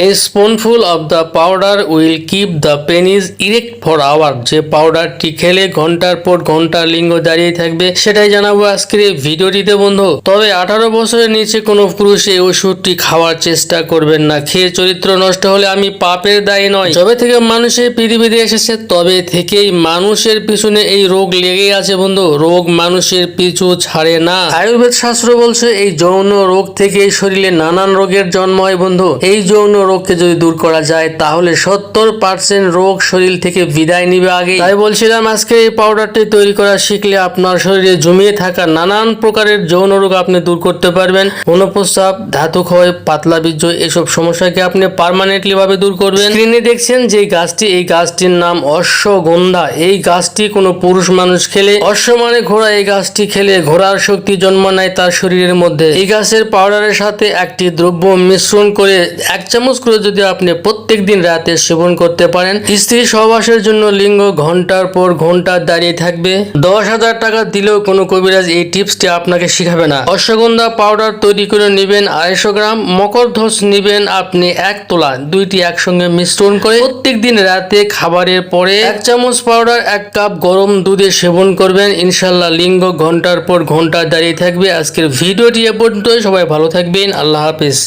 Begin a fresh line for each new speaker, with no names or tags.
A spoonful of the powder will keep the penis erect for hours. যে পাউডারটি খেলে ঘণ্টার পর ঘণ্টা লিঙ্গ দাঁড়িয়ে থাকবে, সেটাই জানাব আজকের এই ভিডিওটিতে, বন্ধু। তবে আঠারো বছরের নিচে কোনো পুরুষ এই ওষুধটি খাওয়ার চেষ্টা করবেন না। খেয়ে চরিত্র নষ্ট হলে আমি পাপের দায়ী নয় যবে থেকে মানুষের পৃথিবীতে এসেছে, তবে থেকেই মানুষের পিছনে এই রোগ লেগেই আছে, বন্ধু। রোগ মানুষের পিছু ছাড়ে না। আয়ুর্বেদ শাস্ত্র বলছে, এই যৌন রোগ থেকে শরীরে নানান রোগের জন্ম হয়, বন্ধু। এই যৌন রোগকে যদি দূর করা যায়, তাহলে সত্তর পার্সেন্ট রোগ শরীর থেকে বিদায় নিবে আগে। তাই বলছিলাম, আজকে এই পাউডারটি তৈরি করা শিখলে আপনার শরীরে জমিয়ে থাকা নানান প্রকারের যৌন রোগ আপনি দূর করতে পারবেন। অনুপ্রস্রাব, ধাতু ক্ষয়, পাতলা বীর্য এসব সমস্যাকে আপনি পার্মানেন্টলি ভাবে দূর করবেন। স্ক্রিনে দেখছেন যে গাছটি, এই গাছটির নাম অশ্বগন্ধা। এই গাছটি কোনো পুরুষ মানুষ খেলে, অশ্ব মানে ঘোড়া। এই গাছটি খেলে ঘোড়ার শক্তি জন্ম নেয় তার শরীরের মধ্যে। এই গাছের পাউডারের সাথে একটি দ্রব্য মিশ্রণ করে এক চামচ করে যদি আপনি প্রত্যেক দিন রাতে সেবন করতে পারেন, স্ত্রী সহবাসের জন্য লিঙ্গ ঘণ্টার পর ঘণ্টা দাঁড়িয়ে থাকবে। দশ হাজার টাকা দিলেও কোনো কবিরাজ এই টিপসটি আপনাকে শিখাবে না। অশ্বগন্ধা পাউডার তৈরি করে নেবেন আড়াইশো গ্রাম মকরধ্বজ নেবেন আপনি এক তোলা, দুইটি একসঙ্গে মিশ্রণ করে প্রত্যেক দিন রাতে খাবারের পরে এক চামচ পাউডার, এক কাপ গরম দুধে সেবন করবেন। ইনশাল্লাহ লিঙ্গ ঘণ্টার পর ঘণ্টা দাঁড়িয়ে থাকবে। আজকের ভিডিওটি এ পর্যন্তই। সবাই ভালো থাকবেন। আল্লাহ হাফিজ।